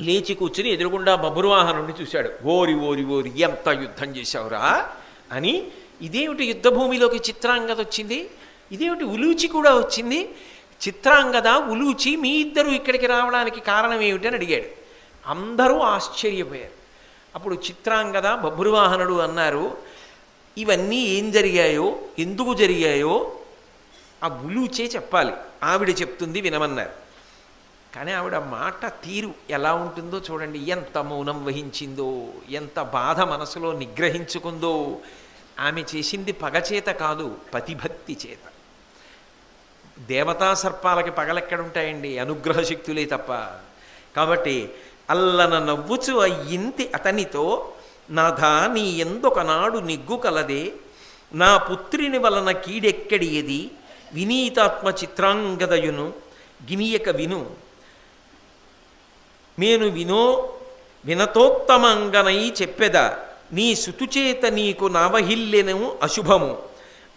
లేచి కూర్చుని ఎదురుగుండా బబురువాహనుడిని చూశాడు. ఓరి ఓరి ఓరి ఎంత యుద్ధం చేశావురా? అని ఇదేమిటి యుద్ధభూమిలోకి చిత్రాంగద వచ్చింది? ఇదేమిటి ఉలూచి కూడా వచ్చింది? చిత్రాంగద ఉలూచి మీ ఇద్దరు ఇక్కడికి రావడానికి కారణం ఏమిటి అని అడిగాడు. అందరూ ఆశ్చర్యపోయారు. అప్పుడు చిత్రాంగద బభ్రువాహనుడు అన్నారు ఇవన్నీ ఏం జరిగాయో ఎందుకు జరిగాయో ఆ ఉలూచే చెప్పాలి. ఆవిడ చెప్తుంది వినమన్నారు. కానీ ఆవిడ మాట తీరు ఎలా ఉంటుందో చూడండి. ఎంత మౌనం వహించిందో ఎంత బాధ మనసులో నిగ్రహించుకుందో. ఆమె చేసింది పగచేత కాదు పతిభక్తి చేత. దేవతా సర్పాలకి పగలెక్కడుంటాయండి అనుగ్రహ శక్తులే తప్ప. కాబట్టి అల్లన నవ్వుచు అయ్యింతి అతనితో నాథా నీ ఎందొకనాడు నిగ్గు కలదే? నా పుత్రిని వలన కీడెక్కడియది? వినీతాత్మ చిత్రాంగదయును గినియక విను. నేను వినో వినతోత్తమంగనై చెప్పెద నీ సుతుచేత నీకు నవహిల్లెను అశుభము.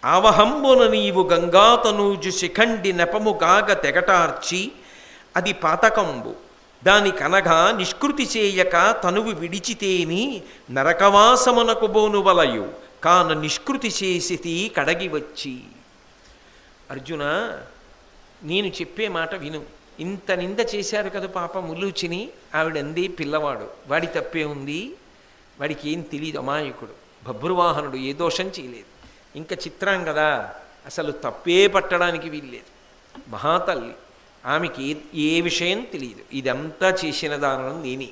ఆవహంబున నీవు గంగాతనూజు శిఖండి నెపముగాగ తెగటార్చి అది పాతకంబు. దాని కనగా నిష్కృతి చేయక తనువు విడిచితేని నరకవాసమునకు బోను వలయు. కాన నిష్కృతి చేసితి కడగి వచ్చి అర్జున నేను చెప్పే మాట విను. ఇంత నింద చేశారు కదా పాప ములుచిని ఆవిడంది పిల్లవాడు. వాడి తప్పే ఉంది వాడికి ఏం తెలియదు అమాయకుడు. బభ్రువాహనుడు ఏ దోషం చేయలేదు. ఇంకా చిత్రం కదా అసలు తప్పే పట్టడానికి వీల్లేదు. మహాతల్లి ఆమెకి ఏ ఏ విషయం తెలియదు ఇదంతా చేసిన దానం నేనే.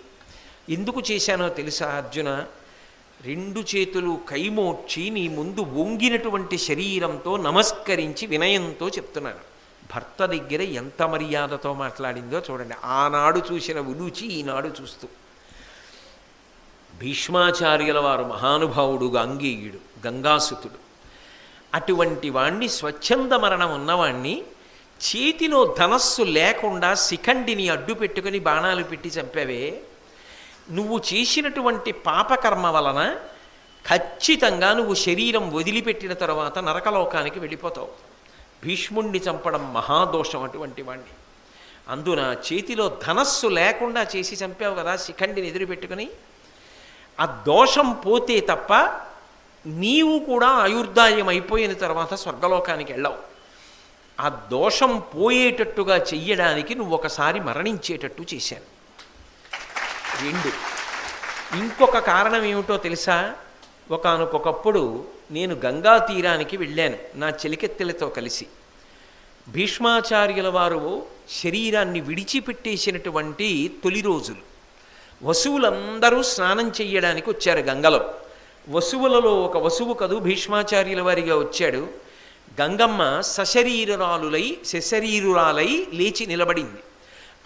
ఎందుకు చేశానో తెలుసా అర్జున? రెండు చేతులు కైమోడ్చి నీ ముందు వంగినటువంటి శరీరంతో నమస్కరించి వినయంతో చెప్తున్నాను. భర్త దగ్గర ఎంత మర్యాదతో మాట్లాడిందో చూడండి. ఆనాడు చూసిన ఉలూచి ఈనాడు చూస్తూ. భీష్మాచార్యుల వారు మహానుభావుడు గంగేయుడు గంగాసుతుడు. అటువంటి వాణ్ణి స్వచ్ఛంద మరణం ఉన్నవాణ్ణి చేతిలో ధనస్సు లేకుండా శిఖండిని అడ్డు పెట్టుకుని బాణాలు పెట్టి చంపావే. నువ్వు చేసినటువంటి పాపకర్మ వలన ఖచ్చితంగా నువ్వు శరీరం వదిలిపెట్టిన తర్వాత నరకలోకానికి వెళ్ళిపోతావు. భీష్ముణ్ణి చంపడం మహాదోషం అటువంటి వాణ్ణి. అందున చేతిలో ధనస్సు లేకుండా చేసి చంపావు కదా శిఖండిని ఎదురుపెట్టుకుని ఆ దోషం పోతే తప్ప నీవు కూడా ఆయుర్దాయం అయిపోయిన తర్వాత స్వర్గలోకానికి వెళ్ళవు. ఆ దోషం పోయేటట్టుగా చెయ్యడానికి నువ్వు ఒకసారి మరణించేటట్టు చేశాను రెండు. ఇంకొక కారణం ఏమిటో తెలుసా? ఒకనకొకప్పుడు నేను గంగా తీరానికి వెళ్ళాను నా చెలికెత్తెలతో కలిసి. భీష్మాచార్యుల వారు శరీరాన్ని విడిచిపెట్టేసినటువంటి తొలి రోజులు. వసువులందరూ స్నానం చేయడానికి వచ్చారు గంగలో. వసువులలో ఒక వసువు కదు భీష్మాచార్యుల వారిగా వచ్చాడు. గంగమ్మ సశరీరురాలులై శశరీరురాలై లేచి నిలబడింది.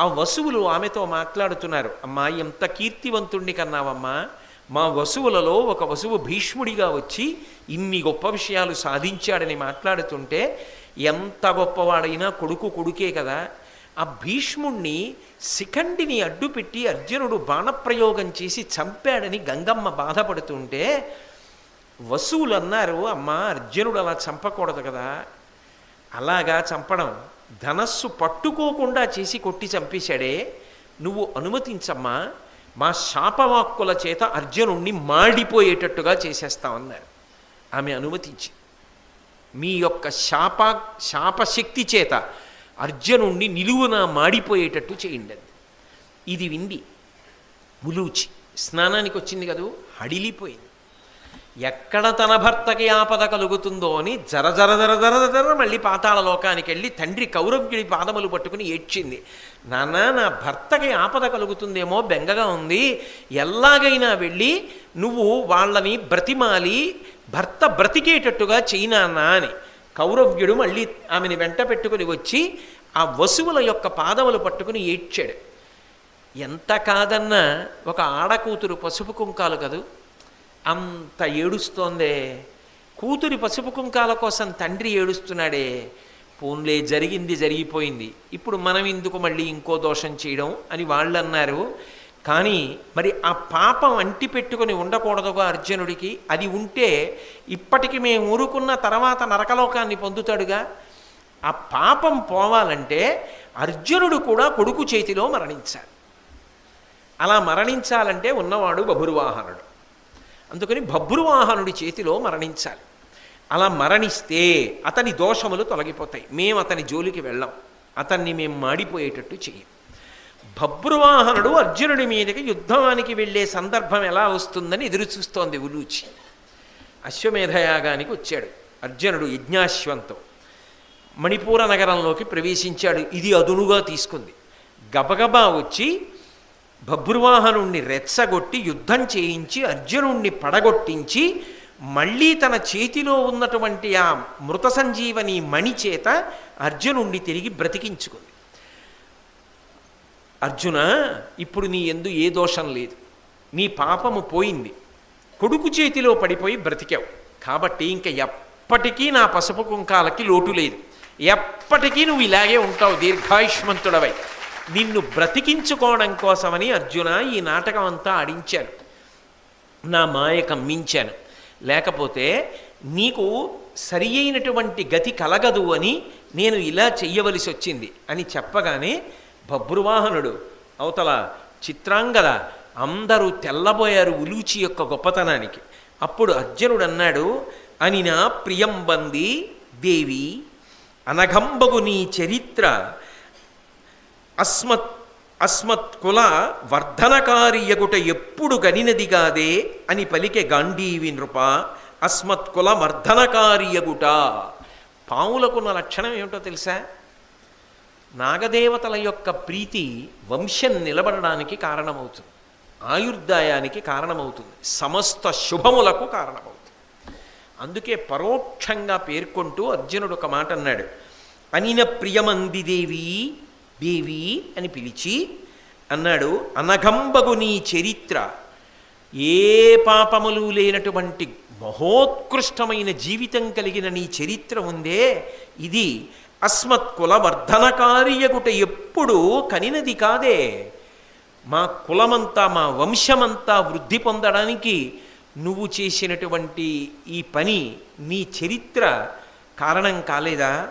ఆ వసువులు ఆమెతో మాట్లాడుతున్నారు అమ్మా ఎంత కీర్తివంతుణ్ణి కన్నావమ్మా. మా వసువులలో ఒక వసువు భీష్ముడిగా వచ్చి ఇన్ని గొప్ప విషయాలు సాధించాడని మాట్లాడుతుంటే ఎంత గొప్పవాడైనా కొడుకు కొడుకే కదా. ఆ భీష్ముణ్ణి శిఖండిని అడ్డుపెట్టి అర్జునుడు బాణప్రయోగం చేసి చంపాడని గంగమ్మ బాధపడుతుంటే వసువులు అన్నారు అమ్మ అర్జునుడు అలా చంపకూడదు కదా. అలాగా చంపడం. ధనస్సు పట్టుకోకుండా చేసి కొట్టి చంపేశాడే. నువ్వు అనుమతించమ్మా. మా శాపవాక్కుల చేత అర్జునుణ్ణి మాడిపోయేటట్టుగా చేసేస్తామన్నారు ఆమె అనుమతించి మీ యొక్క శాప శాపశక్తి చేత అర్జునుణ్ణి నిలువున మాడిపోయేటట్టు చేయండి. ఇది విండి ఉలూచి స్నానానికి వచ్చింది కదూ హడిలిపోయింది. ఎక్కడ తన భర్తకి ఆపద కలుగుతుందో అని జర జర జర జర జర మళ్ళీ పాతాళ లోకానికి వెళ్ళి తండ్రి కౌరవ్యుడి పాదములు పట్టుకుని ఏడ్చింది. నాన్న నా భర్తకి ఆపద కలుగుతుందేమో బెంగగా ఉంది. ఎలాగైనా వెళ్ళి నువ్వు వాళ్ళని బ్రతిమాలి భర్త బ్రతికేటట్టుగా చెయ్యి నాన్న అని. కౌరవ్యుడు మళ్ళీ ఆమెని వెంట పెట్టుకుని వచ్చి ఆ వసువుల యొక్క పాదములు పట్టుకుని ఏడ్చాడు. ఎంత కాదన్నా ఒక ఆడకూతురు పసుపు కుంకాలు కదూ అంత ఏడుస్తోందే. కూతురి పసుపు కుంకాల కోసం తండ్రి ఏడుస్తున్నాడే. పోన్లే జరిగింది జరిగిపోయింది. ఇప్పుడు మనం ఎందుకు మళ్ళీ ఇంకో దోషం చేయడం అని వాళ్ళు అన్నారు కానీ మరి ఆ పాపం అంటి పెట్టుకుని ఉండకూడదుగా అర్జునుడికి. అది ఉంటే ఇప్పటికి మేము ఊరుకున్న తర్వాత నరకలోకాన్ని పొందుతాడుగా. ఆ పాపం పోవాలంటే అర్జునుడు కూడా కొడుకు చేతిలో మరణించాలి. అలా మరణించాలంటే ఉన్నవాడు బభురువాహనుడు. అందుకని బభ్రువాహనుడి చేతిలో మరణించాలి. అలా మరణిస్తే అతని దోషములు తొలగిపోతాయి. మేము అతని జోలికి వెళ్ళాం. అతన్ని మేము మాడిపోయేటట్టు చేయం భబ్రువాహనుడు అర్జునుడి మీదకి యుద్ధానికి వెళ్ళే సందర్భం ఎలా వస్తుందని ఎదురు చూస్తోంది ఉలూచి. అశ్వమేధయాగానికి వచ్చాడు. అర్జునుడు యజ్ఞాశ్వంతో. మణిపూర నగరంలోకి ప్రవేశించాడు. ఇది అదునుగా తీసుకుంది. గబగబా వచ్చి బభ్రువాహనుణ్ణి రెచ్చగొట్టి యుద్ధం చేయించి అర్జునుణ్ణి పడగొట్టించి మళ్ళీ తన చేతిలో ఉన్నటువంటి ఆ మృత సంజీవని మణి చేత అర్జునుణ్ణి తిరిగి బ్రతికించుకుంది. అర్జున ఇప్పుడు నీ ఎందు ఏ దోషం లేదు. నీ పాపము పోయింది. కొడుకు చేతిలో పడిపోయి బ్రతికావు. కాబట్టి ఇంక ఎప్పటికీ నా పసుపు కుంకాలకి లోటు లేదు. ఎప్పటికీ నువ్వు ఇలాగే ఉంటావు దీర్ఘాయుష్మంతుడవై. నిన్ను బ్రతికించుకోవడం కోసమని అర్జున ఈ నాటకం అంతా ఆడించాను నా మాయ కమ్మించాను. లేకపోతే నీకు సరి అయినటువంటి గతి కలగదు అని నేను ఇలా చెయ్యవలసి వచ్చింది అని చెప్పగానే బభ్రువాహనుడు అవతల చిత్రాంగద అందరూ తెల్లబోయారు ఉలూచి యొక్క గొప్పతనానికి. అప్పుడు అర్జునుడు అన్నాడు అని నా ప్రియంబంది దేవి అనఘంబగు నీ చరిత్ర అస్మత్ అస్మత్ కుల వర్ధనకారియగుట ఎప్పుడు గనినదిగాదే అని పలికే గాంధీవి నృప అస్మత్ కుల వర్ధనకారియగుట పావులకున్న లక్షణం ఏమిటో తెలుసా? నాగదేవతల యొక్క ప్రీతి వంశం నిలబడడానికి కారణమవుతుంది. ఆయుర్దాయానికి కారణమవుతుంది. సమస్త శుభములకు కారణమవుతుంది. అందుకే పరోక్షంగా పేర్కొంటూ అర్జునుడు ఒక మాట అన్నాడు. అనిన ప్రియమంది దేవి అని పిలిచి అన్నాడు అనఘంబగు నీ చరిత్ర. ఏ పాపములు లేనటువంటి మహోత్కృష్టమైన జీవితం కలిగిన నీ చరిత్ర ఉందే. ఇది అస్మత్ కులవర్ధన వర్ధనకార్యగుట ఎప్పుడు కనినది కాదే. మా కులమంతా మా వంశమంతా వృద్ధి పొందడానికి నువ్వు చేసినటువంటి ఈ పని నీ చరిత్ర కారణం కాలేదా?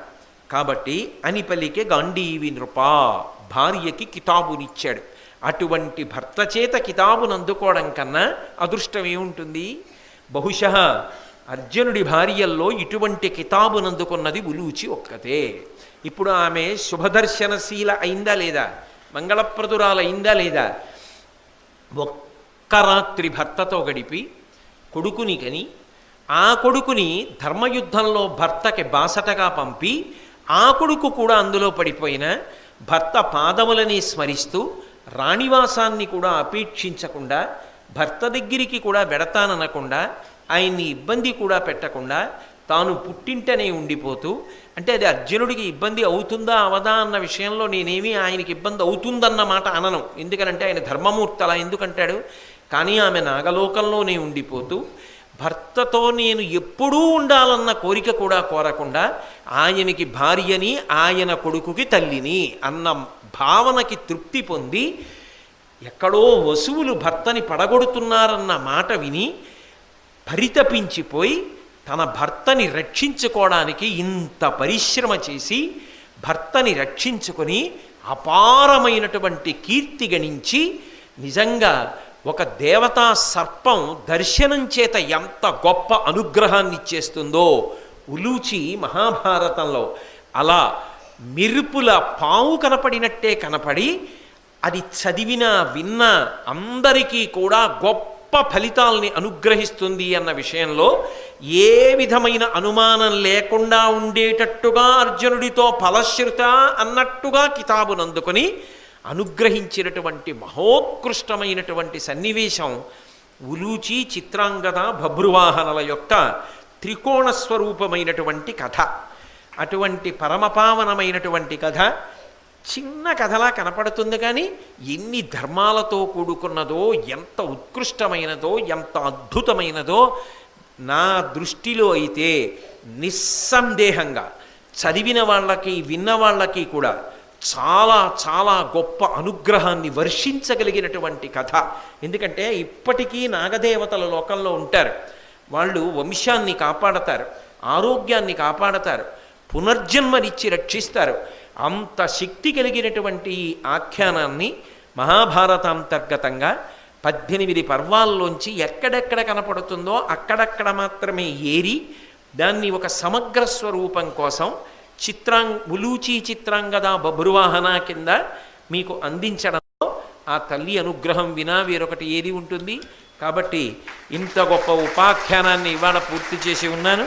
కాబట్టి అని పలికే గాంధీవి నృపా భార్యకి కితాబునిచ్చాడు. అటువంటి భర్త చేత కితాబును అందుకోవడం కన్నా అదృష్టం ఏముంటుంది? బహుశ అర్జునుడి భార్యల్లో ఇటువంటి కితాబును అందుకున్నది ఉలూచి ఒక్కతే. ఇప్పుడు ఆమె శుభదర్శనశీల అయిందా లేదా? మంగళప్రదురాలైందా లేదా? ఒక్క రాత్రి భర్తతో గడిపి కొడుకుని కని ఆ కొడుకుని ధర్మయుద్ధంలో భర్తకి బాసటగా పంపి ఆ కొడుకు కూడా అందులో పడిపోయిన భర్త పాదములని స్మరిస్తూ రాణివాసాన్ని కూడా అపేక్షించకుండా భర్త దగ్గరికి కూడా వెడతాననకుండా ఆయన్ని ఇబ్బంది కూడా పెట్టకుండా తాను పుట్టింటనే ఉండిపోతూ అంటే అది అర్జునుడికి ఇబ్బంది అవుతుందా అవదా అన్న విషయంలో నేనేమి ఆయనకి ఇబ్బంది అవుతుందన్న మాట అనను. ఎందుకనంటే ఆయన ధర్మమూర్తి అలా ఎందుకంటాడు? కానీ ఆమె నాగలోకంలోనే ఉండిపోతూ భర్తతో నేను ఎప్పుడూ ఉండాలన్న కోరిక కూడా కోరకుండా ఆయనకి భార్యని ఆయన కొడుకుకి తల్లిని అన్న భావనకి తృప్తి పొంది ఎక్కడో వసువులు భర్తని పడగొడుతున్నారన్న మాట విని పరితపించిపోయి తన భర్తని రక్షించుకోవడానికి ఇంత పరిశ్రమ చేసి భర్తని రక్షించుకొని అపారమైనటువంటి కీర్తి గణించి నిజంగా ఒక దేవతా సర్పం దర్శనం చేత ఎంత గొప్ప అనుగ్రహాన్ని ఇచ్చేస్తుందో ఉలూచి మహాభారతంలో. అలా మెరుపుల పావు కనపడినట్టే కనపడి అది చదివిన విన్న అందరికీ కూడా గొప్ప ఫలితాల్ని అనుగ్రహిస్తుంది అన్న విషయంలో ఏ విధమైన అనుమానం లేకుండా ఉండేటట్టుగా అర్జునుడితో ఫలశ్రుత అన్నట్టుగా కితాబునందుకొని అనుగ్రహించినటువంటి మహోత్కృష్టమైనటువంటి సన్నివేశం ఉలూచి చిత్రాంగద భభ్రువాహనల యొక్క త్రికోణ స్వరూపమైనటువంటి కథ. అటువంటి పరమపావనమైనటువంటి కథ చిన్న కథలా కనపడుతుంది కానీ ఎన్ని ధర్మాలతో కూడుకున్నదో ఎంత ఉత్కృష్టమైనదో ఎంత అద్భుతమైనదో నా దృష్టిలో అయితే నిస్సందేహంగా చదివిన వాళ్ళకి విన్న వాళ్ళకి కూడా చాలా చాలా గొప్ప అనుగ్రహాన్ని వర్షించగలిగినటువంటి కథ. ఎందుకంటే ఇప్పటికీ నాగదేవతల లోకంలో ఉంటారు. వాళ్ళు వంశాన్ని కాపాడతారు ఆరోగ్యాన్ని కాపాడతారు పునర్జన్మనిచ్చి రక్షిస్తారు. అంత శక్తి కలిగినటువంటి ఆఖ్యానాన్ని మహాభారతాంతర్గతంగా పద్దెనిమిది పర్వాల్లోంచి ఎక్కడెక్కడ కనపడుతుందో అక్కడక్కడ మాత్రమే ఏరి దాన్ని ఒక సమగ్ర స్వరూపం కోసం చిత్రాంగ్ ఉలూచి చిత్రాంగద బభ్రువాహన కింద మీకు అందించడంలో ఆ తల్లి అనుగ్రహం వినా వేరొకటి ఏది ఉంటుంది? కాబట్టి ఇంత గొప్ప ఉపాఖ్యానాన్ని ఇవాళ పూర్తి చేసి ఉన్నాను.